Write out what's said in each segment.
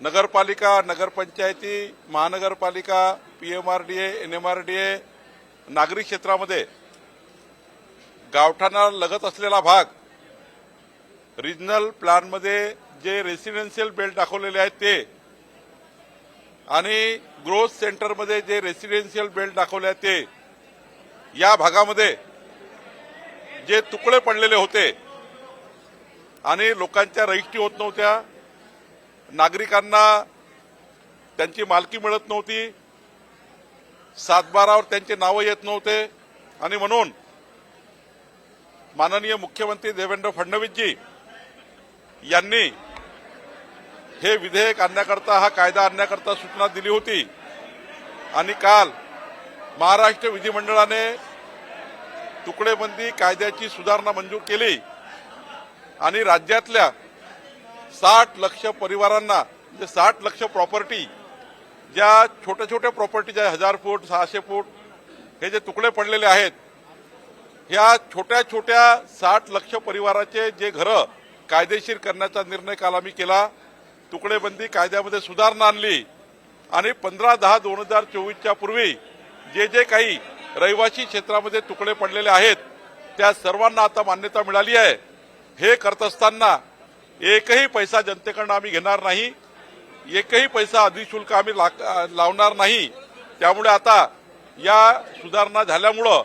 नगरपालिका नगरपंचायती महानगरपालिका P M R D A N M R D A नागरी क्षेत्रामध्ये गावठाणा लगत असलेला भाग रिजनल प्लॅनमध्ये जे रेसिडेन्शियल बेल्ट दाखवलेले आहेत ते आणि ग्रोथ सेंटरमध्ये जे रेसिडेन्शियल बेल्ट दाखवले आहेत ते या भागामध्ये जे तुकडे पडलेले होते आणि लोकांच्या रजिस्ट्री होत नव्हत्या नागरिकांना त्यांची मालकी मिळत नव्हती. सातबारावर त्यांचे नावं येत नव्हते. आणि म्हणून माननीय मुख्यमंत्री देवेंद्र फडणवीसजी यांनी हे विधेयक आणण्याकरता हा कायदा आणण्याकरता सूचना दिली होती. आणि काल महाराष्ट्र विधिमंडळाने तुकडेबंदी कायद्याची सुधारणा मंजूर केली. आणि राज्यातल्या साठ लक्ष परिवारांना म्हणजे साठ लक्ष प्रॉपर्टी ज्या छोट्या छोट्या प्रॉपर्टी ज्या हजार फूट सहाशे फूट हे जे तुकडे पडलेले आहेत ह्या छोट्या छोट्या साठ लक्ष परिवाराचे जे घरं कायदेशीर करण्याचा निर्णय काल आम्ही केला तुकडेबंदी कायद्यामध्ये सुधारणा आणली आणि पंधरा दहा दोन हजार चोवीसच्या पूर्वी जे जे काही रहिवासी क्षेत्रामध्ये तुकडे पडलेले आहेत त्या सर्वांना आता मान्यता मिळाली आहे. हे करत असताना एकही पैसा जनतेकडनं आम्ही घेणार नाही एकही पैसा अधिशुल्क आम्ही लावणार नाही. त्यामुळे आता या सुधारणा झाल्यामुळं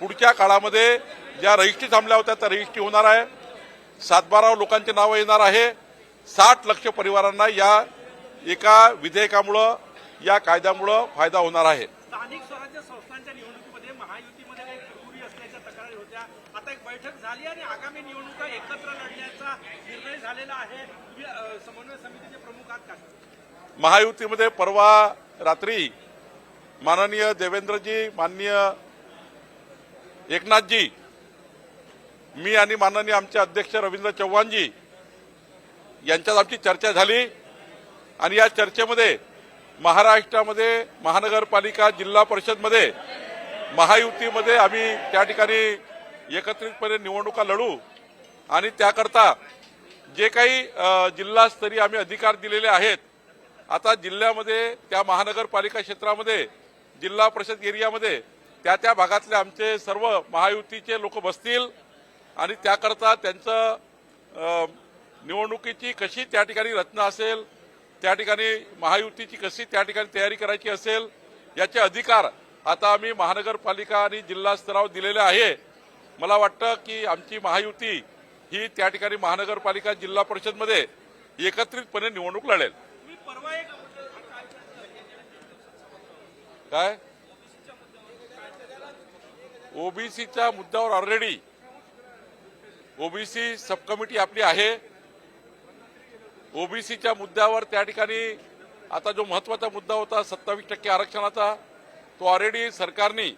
पुढच्या काळामध्ये ज्या रजिस्ट्री थांबल्या होत्या त्या रजिस्ट्री होणार आहे. सातबारा लोकांचे नावं येणार आहे. साठ लक्ष परिवारांना या एका विधेयकामुळं या कायद्यामुळं फायदा होणार आहे. तक्रारी होत्या. आता एक बैठक झाली आणि आगामी निवडणुका एकत्र लढण्याचा निर्णय झालेला आहे. समन्वय समितीचे प्रमुख आहात का? महायुतीमध्ये परवा रात्री माननीय देवेंद्रजी माननीय एकनाथजी मी आणि माननीय आमचे अध्यक्ष रवींद्र चव्हाणजी यांच्यात आमची चर्चा झाली आणि या चर्चेमध्ये महाराष्ट्रामध्ये महानगरपालिका जिल्हा परिषदमध्ये महायुतीमध्ये आम्ही त्या ठिकाणी एकत्रितपणे निवडणुका लढू आणि त्याकरता जे काही जिल्हास्तरीय आम्ही अधिकार दिलेले आहेत आता जिल्ह्यामध्ये त्या महानगरपालिका क्षेत्रामध्ये जिल्हा परिषद एरियामध्ये त्या त्या भागातले आमचे सर्व महायुतीचे लोक बसतील आणि त्याकरता त्यांचं निवडणुकीची कशी त्या ठिकाणी रचना असेल त्या ठिकाणी महायुतीची कशी त्या ठिकाणी तयारी करायची असेल याचे अधिकार आता आम्ही महानगरपालिका आणि जिल्हा स्तरावर दिलेले आहे. मला वाटतं की आमची महायुती ही त्या ठिकाणी महानगरपालिका जिल्हा परिषदमध्ये एकत्रितपणे निवडणूक लढेल. काय? ओबीसीच्या मुद्द्यावर ऑलरेडी ओबीसी सब कमिटी आपली आहे. ओबीसीच्या मुद्द्यावर त्या ठिकाणी आता जो महत्त्वाचा मुद्दा होता सत्तावीस टक्के आरक्षणाचा तो ऑलरेडी सरकारने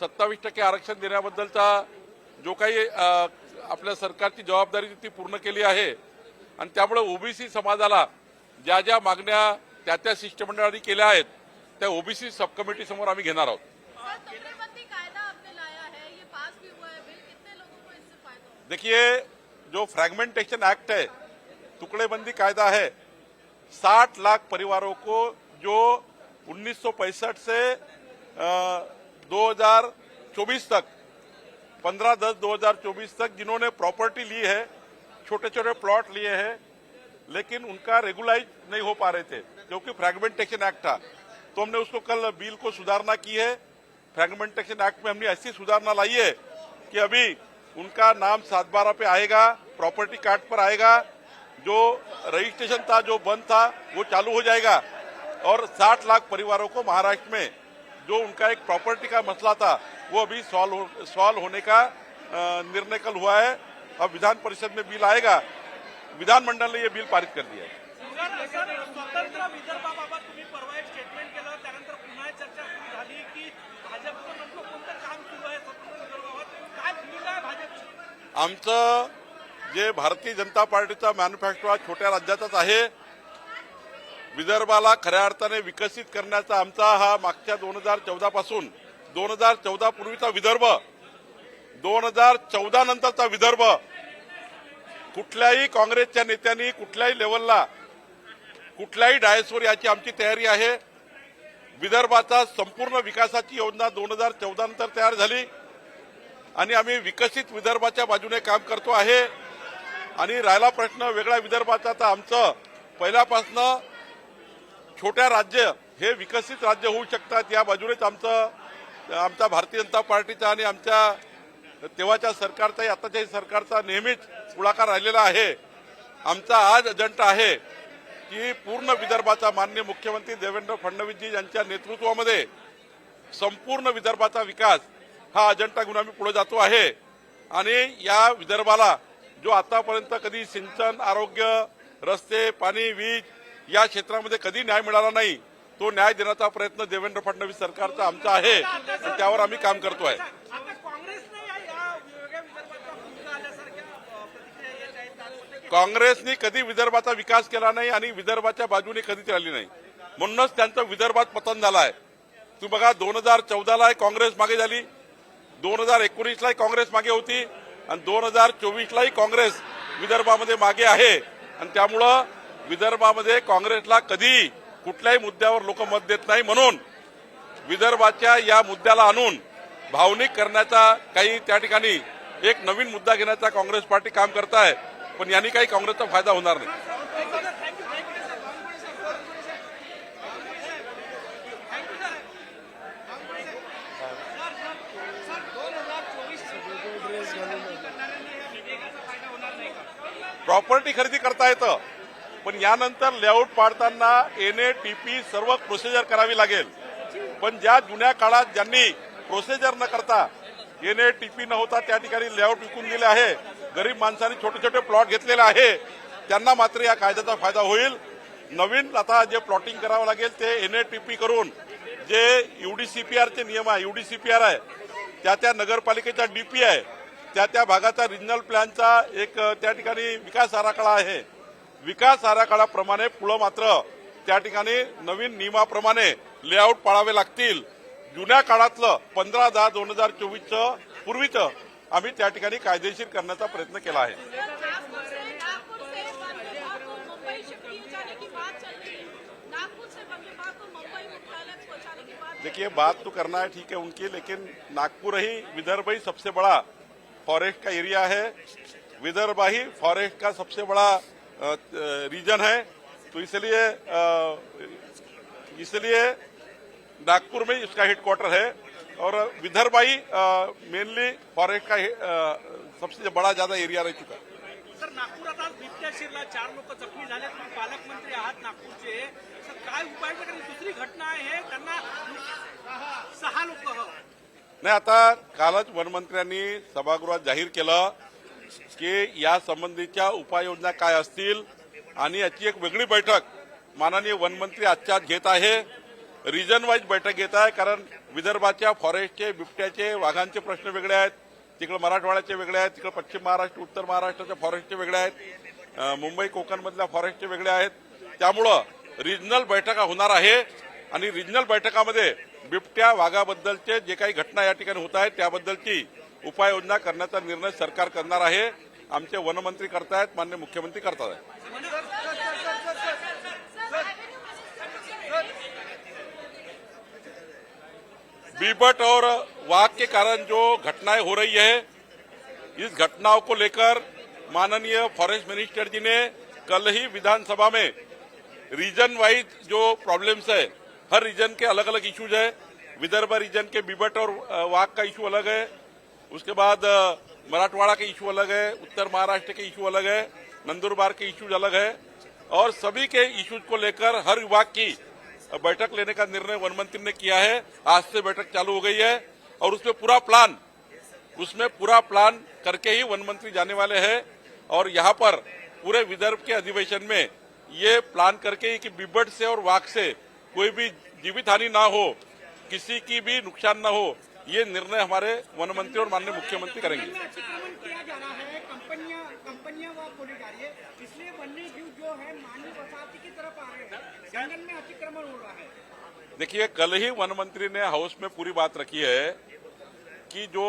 सत्तावीस टक्के आरक्षण देने देण्याबद्दलचा जो काही अ, आपल्या सरकारची जबाबदारी होती ती पूर्ण केली आहे. आणि त्यामुळे ओबीसी समाजाला ज्या ज्या मागण्या त्या त्या शिष्टमंडळाने केल्या आहेत त्या ओबीसी सब कमिटी समोर आम्ही घेणार आहोत. सर तुकड़ेबंदी कायदा आपने लाया है ये पास भी हुआ है बिल कितने लोगों को इससे फ़ायदा होगा? देखिए जो फ्रैगमेंटेशन एक्ट है टुकड़ेबंदी कायदा है साठ लाख परिवारों को जो उन्नीस से दो हज़ार चौबीस तक, पंद्रह दस दो हज़ार चौबीस तक जिन्होंने प्रॉपर्टी ली है छोटे छोटे प्लॉट लिए हैं, लेकिन उनका रेगुलाइज नहीं हो पा रहे थे क्योंकि फ्रेगमेंटेशन एक्ट था। तो हमने उसको कल बिल को सुधारना की है। फ्रेगमेंटेशन एक्ट में हमने ऐसी सुधारना लाई है कि अभी उनका नाम सात बारह पे आएगा प्रॉपर्टी कार्ड पर आएगा, जो रजिस्ट्रेशन था, जो बंद था, वो चालू हो जाएगा, और 60 लाख परिवारों को महाराष्ट्र में जो उनका एक प्रॉपर्टी का मसला था वो अभी सॉल्व हो, सॉल्व होने का निर्णय कल हुआ है। अब विधान परिषद में बिल आएगा। विधानमंडल ने ये बिल पारित कर दिया है। आमचं जे भारतीय जनता पार्टीचा मॅन्युफॅक्चर छोट्या राज्याचाच आहे. विदर्भाला खऱ्या अर्थाने विकसित करण्याचा आमचा हा मागच्या दोन हजार चौदा पासून दोन हजार चौदा पूर्वीचा विदर्भ दोन हजार चौदा नंतरचा विदर्भ कुठल्याही काँग्रेसच्या नेत्यांनी कुठल्याही लेवलला कुठल्याही डायसवर याची आमची तयारी आहे. विदर्भाचा संपूर्ण विकासाची योजना दोन हजार चौदा नंतर तयार झाली. आणि आम्ही विकसित विदर्भाच्या बाजूने काम करतो आहे. आणि राहिला प्रश्न वेगळ्या विदर्भाचा तर आमचं पहिल्यापासनं छोट्या राज्य हे विकसित राज्य होऊ शकतात. या बाजूनेच आमचं आमचा भारतीय जनता पार्टीचा आणि आमच्या तेव्हाच्या सरकारचाही आताच्याही सरकारचा नेहमीच पुढाकार राहिलेला आहे. आमचा आज अजेंडा आहे की पूर्ण विदर्भाचा मान्य मुख्यमंत्री देवेंद्र फडणवीसजी यांच्या नेतृत्वामध्ये संपूर्ण विदर्भाचा विकास हा अजेंडा घेऊन आम्ही पुढे जातो आहे. आणि या विदर्भाला जो आतापर्यंत कधी सिंचन आरोग्य रस्ते पाणी वीज या क्षेत्रामध्ये कधी न्याय मिळाला नाही तो न्याय देण्याचा प्रयत्न देवेंद्र फडणवीस सरकारचा आमचा आहे आणि त्यावर आम्ही काम करतोय. आहे काँग्रेसनी कधी विदर्भाचा विकास केला नाही आणि विदर्भाच्या बाजूने कधीच राहिली नाही. म्हणूनच त्यांचं विदर्भात पतन झालं आहे तू बघा दोन हजार चौदाला काँग्रेस मागे झाली दोन हजार एकोणीसलाही काँग्रेस मागे होती आणि दोन हजार चोवीसलाही काँग्रेस विदर्भामध्ये मागे आहे. आणि त्यामुळं विदर्भामध्ये काँग्रेसला कधी कुठल्याही मुद्द्यावर लोक मत देत नाही म्हणून विदर्भाच्या या मुद्द्याला आणून भावनिक करण्याचा काही त्या ठिकाणी एक नवीन मुद्दा घेण्याचा काँग्रेस पार्टी काम करत आहे. पण यांनी काही काँग्रेसचा फायदा होणार नाही. प्रॉपर्टी खरेदी करता येतं. पण यानंतर लेआउट पाडताना एनएटीपी सर्व प्रोसिजर करावी लागेल. पण ज्या जुन्या काळात ज्यांनी प्रोसिजर न करता एनएटीपी न होता त्या ठिकाणी लेआउट विकून दिले आहे गरीब माणसांनी छोटे छोटे प्लॉट घेतलेले आहे त्यांना मात्र या कायद्याचा फायदा होईल. नवीन आता जे प्लॉटिंग करावं लागेल ते एनएटीपी करून जे युडीसीपीआरचे नियम आहे युडीसीपीआर आहे त्या त्या नगरपालिकेचा डीपी आहे त्या त्या भागाचा रिजनल प्लॅनचा एक त्या ठिकाणी विकास आराखडा आहे. विकास आराखड्याप्रमाणे पुढं मात्र त्या ठिकाणी नवीन नियमाप्रमाणे लेआउट पाळावे लागतील. जुन्या काळातलं पंधरा दहा दोन हजार चोवीसचं पूर्वीचं आम्ही त्या ठिकाणी कायदेशीर करण्याचा प्रयत्न केला आहे. बात देखिए बात तो करना है ठीक है उनकी लेकिन नागपुर ही विदर्भ ही सबसे बड़ा फॉरेस्ट का एरिया है। विदर्भ ही फॉरेस्ट का सबसे बड़ा रीजन है तो इसलिए इसलिए नागपुर में इसका हेडक्वार्टर है। और विदर्भ ही मेनली फॉरेस्ट का सबसे बड़ा ज़्यादा एरिया रह चुका है। सर नागपुरात आज बिबट्या शिरला चार लोक जखमी झाले तुम्ही पालकमंत्री आहात नागपूरचे। सर काय उपाय कारण दुसरी घटना आहे त्यांना सहा लोक नाही आता कालच वनमंत्र्यांनी सभागृहात जाहीर केलं की या संबंधीच्या उपाययोजना काय असतील? आणि याची एक वेगळी बैठक माननीय वनमंत्री आजच्या घेत आहे. रिजन वाईज बैठक घेत आहे कारण विदर्भाच्या फॉरेस्टचे बिबट्याचे वाघांचे प्रश्न वेगळे आहेत. तिकडे मराठवाड्याचे वेगळे आहेत तिकडे पश्चिम महाराष्ट्र उत्तर महाराष्ट्राच्या फॉरेस्टचे वेगळे आहेत. मुंबई कोकणमधल्या फॉरेस्टचे वेगळे आहेत. त्यामुळं रिजनल बैठका होणार आहे. आणि रिजनल बैठकामध्ये बिबट्या वाघाबद्दलचे जे काही घटना या ठिकाणी होत आहेत त्याबद्दलची उपाययोजना करण्याचा निर्णय सरकार करणार आहे. आमचे वनमंत्री करतायत मान्य मुख्यमंत्री करतात बीबट और वाघ के कारण जो घटनाएं हो रही है इस घटनाओं को लेकर माननीय फॉरेस्ट मिनिस्टर जी ने कल ही विधानसभा में रीजन वाइज जो प्रॉब्लम्स है हर रीजन के अलग अलग इश्यूज है. विदर्भ रीजन के बीबट और वाघ का इशू अलग है. उसके बाद मराठवाड़ा के इशू अलग है, उत्तर महाराष्ट्र के इशू अलग है, नंदुरबार के इशूज अलग है, और सभी के इशूज को लेकर हर विभाग की बैठक लेने का निर्णय वन मंत्री ने किया है। आज से बैठक चालू हो गई है, और उसमें पूरा प्लान, उसमें पूरा प्लान करके ही वन मंत्री जाने वाले हैं, और यहाँ पर पूरे विदर्भ के अधिवेशन में ये प्लान करके कि बिबट से और वाघ से कोई भी जीवित हानि ना हो, किसी की भी नुकसान ना हो ये निर्णय हमारे वन मंत्री और माननीय मुख्यमंत्री करेंगे। में अतिक्रमण किया जा रहा है कंपनियां कंपनियां वहाँ खोली जा रही है। इसलिए वन्य जीव जो है मानव बसाती की तरफ आ रहे हैं। जंगल में अतिक्रमण हो रहा है। देखिए कल ही वन मंत्री ने हाउस में पूरी बात रखी है कि जो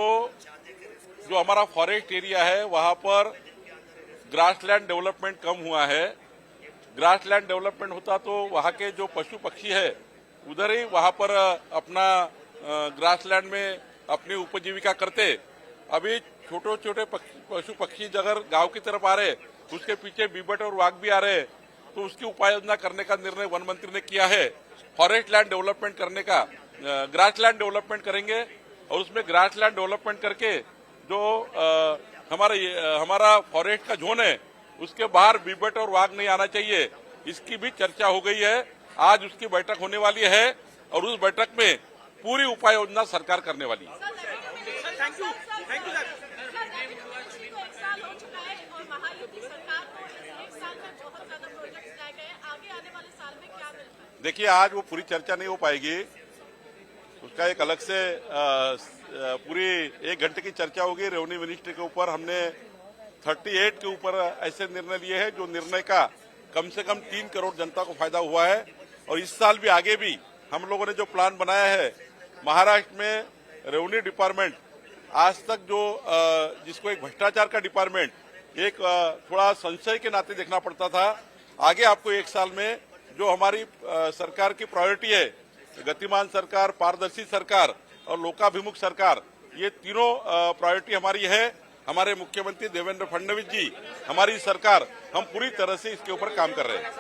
जो हमारा फॉरेस्ट एरिया है वहां पर ग्रासलैंड डेवलपमेंट कम हुआ है। ग्रास लैंड डेवलपमेंट होता तो वहाँ के जो पशु पक्षी है उधर ही वहाँ पर अपना ग्रास लैंड में अपनी उपजीविका करते अभी छोटे छोटे पशु पक्षी अगर गाँव की तरफ़ आ रहे उसके पीछे बीबट और वाघ भी आ रहे तो उसकी उपाय योजना करने का निर्णय वन मंत्री ने किया है। फॉरेस्ट लैंड डेवलपमेंट करने का ग्रास लैंड डेवलपमेंट करेंगे और उसमें ग्रास लैंड डेवलपमेंट करके जो अ, हमारा हमारा फॉरेस्ट का जोन है उसके बाहर बीबट और वाघ नहीं आना चाहिए इसकी भी चर्चा हो गई है। आज उसकी बैठक होने वाली है और उस बैठक में पूरी उपाय योजना सरकार करने वाली है। देखिए आज वो पूरी चर्चा नहीं हो पाएगी। उसका एक अलग से पूरी एक घंटे की चर्चा होगी रेवन्यू मिनिस्ट्री के ऊपर। हमने 38 के ऊपर ऐसे निर्णय लिए हैं जो निर्णय का कम से कम तीन करोड़ जनता को फ़ायदा हुआ है। और इस साल भी आगे भी हम लोगों ने जो प्लान बनाया है महाराष्ट्र में रेवन्यू डिपार्टमेंट आज तक जो जिसको एक भ्रष्टाचार का डिपार्टमेंट एक थोड़ा संशय के नाते देखना पड़ता था, आगे आपको एक साल में जो हमारी सरकार की प्रायोरिटी है, गतिमान सरकार, पारदर्शी सरकार और लोकाभिमुख सरकार, ये तीनों प्रायोरिटी हमारी है। हमारे मुख्यमंत्री देवेंद्र फडणवीस जी, हमारी सरकार, हम पूरी तरह से इसके ऊपर काम कर रहे हैं।